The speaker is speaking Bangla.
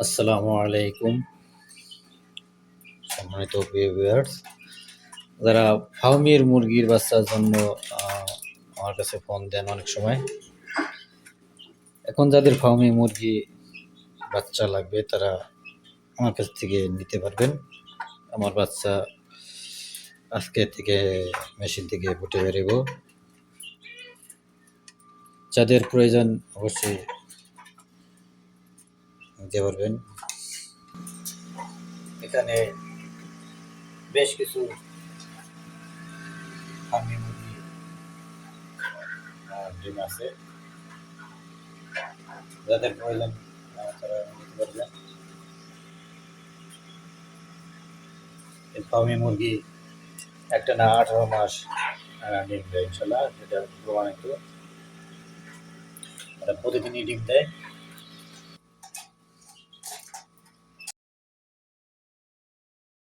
আসসালামু আলাইকুম। সম্মানিত ভিউয়ার্স যারা ফার্মির মুরগির বাচ্চার জন্য আমার কাছে ফোন দেন অনেক সময়। এখন যাদের ফার্মি মুরগি বাচ্চা লাগবে, তারা আমার কাছ থেকে নিতে পারবেন। আমার বাচ্চা আজকে থেকে মেশিন থেকে ফুটে বেরোব। যাদের প্রয়োজন, অবশ্যই নিতে পারবেন। এখানে বেশ কিছু ফার্মি মুরগি ডিম আছে। যাদের প্রয়োজন, তারা নিতে পারবেন। ফার্মি মুরগি একটা না আঠারো মাস ডিম দেয় ইনশাল্লাহ, যেটা প্রমাণিত। এটা প্রতিদিনই ডিম দেয়।